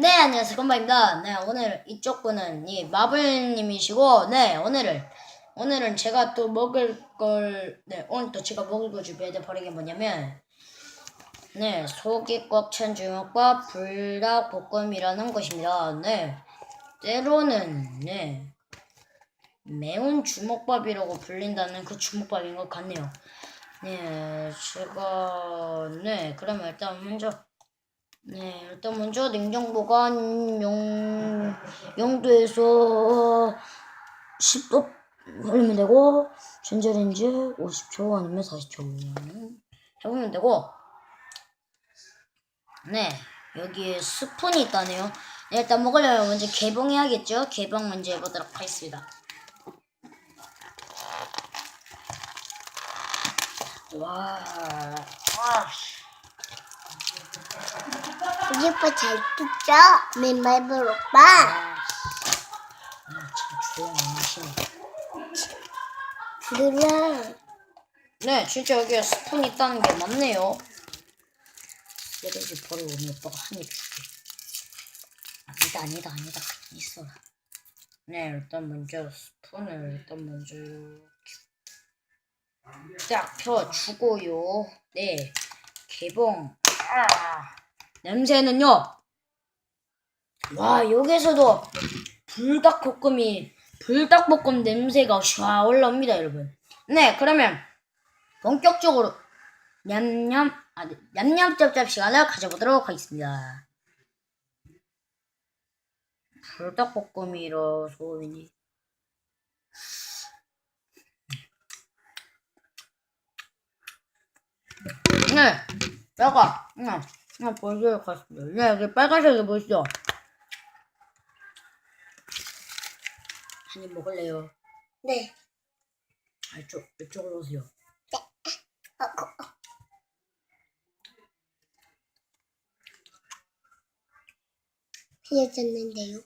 네, 안녕하세요. 건바입니다. 네, 오늘 이쪽 분은 이 마블님이시고, 네, 오늘은, 오늘은 제가 또 먹을 걸, 네, 오늘 또 제가 먹을 걸 준비해야 버린 게 뭐냐면, 네, 속이 꽉찬 주먹밥 불닭 볶음이라는 것입니다. 네, 때로는, 네, 매운 주먹밥이라고 불린다는 그 주먹밥인 것 같네요. 네, 제가, 네, 그러면 일단 먼저, 네, 일단 먼저 냉장 보관 용, 용도에서 10도 걸리면 되고, 전자레인지 50초 아니면 40초 해보면 되고, 네, 여기에 스푼이 있다네요. 네, 일단 먹으려면 먼저 개봉해야겠죠? 개봉 먼저 해보도록 하겠습니다. 와, 와, 우리 오빠 잘 듣죠? 맨말벌 오빠. 그래. 네, 진짜 여기에 스푼 있다는 게 맞네요. 쓰레기 버리고 오늘 오빠가 한 입 줄게. 아니다, 아니다, 아니다. 있어라. 네, 일단 먼저 스푼을 일단 먼저 이렇게 딱 펴주고요. 네, 개봉. 아, 냄새는요. 와, 여기서도 불닭볶음이 불닭볶음 냄새가 샤 올라옵니다, 여러분. 네, 그러면 본격적으로 냠냠 아, 네, 냠냠 짭짭 시간을 가져보도록 하겠습니다. 불닭볶음이라서 왠지 네, 그냥 그냥 보여드릴 것 같습니다. 네, 여기 빨간색이 보이시죠? 한입 먹을래요? 네. 아, 이쪽, 이쪽으로 오세요. 어, 어, 어. 피해졌는데요.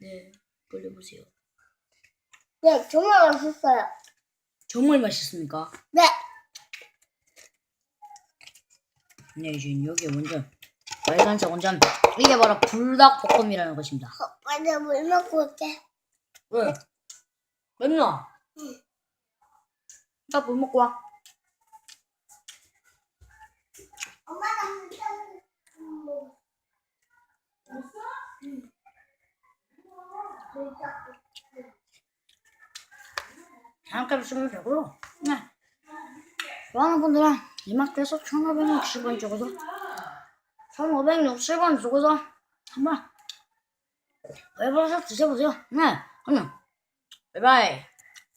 네, 돌려보세요. 네, 정말 맛있어요. 정말 맛있습니까? 네. 네, 지금 여기 완전 빨간색 완전 이게 바로 불닭볶음이라는 것입니다. 어, 맞아, 물 먹고 올게. 왜? 맵나? 응. 나물 먹고 와. 엄마랑 잠깐 쓰면 되고요. 네. 좋아하는 분들은 이마트에서 1,560원 주고서 1,560원 주고서 한번 해보셔서 드셔보세요. 네, 그럼 바이바이.